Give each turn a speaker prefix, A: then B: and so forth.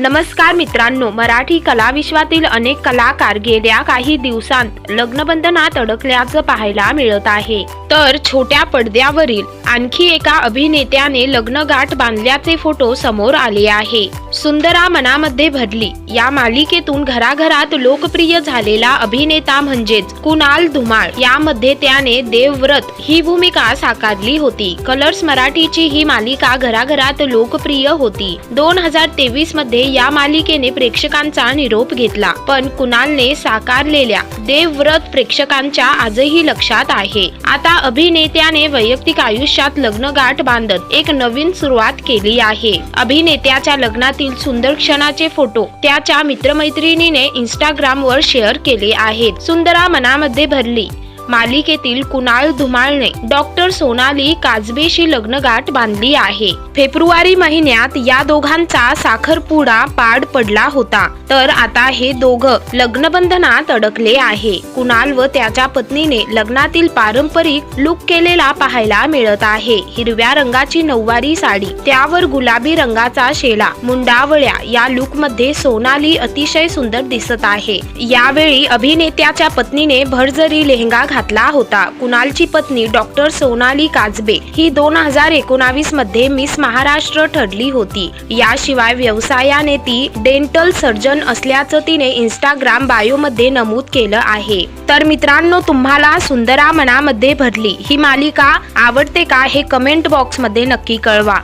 A: नमस्कार मित्रांनो मराठी कला विश्वातील अनेक कलाकार गेल्या काही दिवसांत लग्नबंधनात अडकल्याचं पाहायला मिळत आहे. तर छोट्या पडद्यावरील आणखी एका अभिनेत्याने लग्नगाठ बांधल्याचे फोटो समोर आले आहे. सुंदरा मनामध्ये भरली. या मालिकेतून घराघरात लोकप्रिय झालेला अभिनेता म्हणजेच कुणाल धुमाळ. यामध्ये त्याने देवव्रत ही भूमिका साकारली होती. कलर्स मराठीची ही मालिका घराघरात लोकप्रिय होती. दोन हजार तेवीसमध्ये या मालिकेने प्रेक्षकांचा निरोप घेतला. पण कुणालने साकारलेल्या देवव्रत प्रेक्षकांच्या आजही लक्षात आहे. आता अभिनेत्याने वैयक्तिक आयुष्यात लग्नगाठ बांधत एक नवीन सुरुवात केली आहे. अभिनेत्याच्या लग्नातील सुंदर क्षणाचे फोटो त्याच्या मित्रमैत्रिणीने इंस्टाग्राम वर शेअर केले आहेत. सुंदरा मनामध्ये भरली. मालिकेतील कुणाल धुमाळने डॉक्टर सोनाली काजबेशी लग्नगाठ बांधली आहे. फेब्रुवारी महिन्यात या दोघांचा साखरपुडा पाड पडला होता. तर आता हे दोघं लग्नबंधनात अडकले आहे. कुणाल व त्याच्या पत्नीने लग्नातील पारंपरिक लुक केलेला पाहायला मिळत आहे. हिरव्या रंगाची नऊवारी साडी त्यावर गुलाबी रंगाचा शेला मुंडावळ्या या लुकमध्ये सोनाली अतिशय सुंदर दिसत आहे. यावेळी अभिनेत्याच्या पत्नीने भरजरी लेहंगा घातला. घातला होता. कुणालची पत्नी डॉक्टर सोनाली काजबे ही दोन हजार एकोणावीसमध्ये मिस महाराष्ट्र ठरली होती. याशिवाय व्यवसायाने ती डेंटल सर्जन असल्याचं तिने इंस्टाग्राम बायो मध्ये नमूद केलं आहे. तर मित्रांनो तुम्हाला सुंदरा मनामध्ये भरली ही मालिका आवडते का हे कमेंट बॉक्समध्ये नक्की कळवा.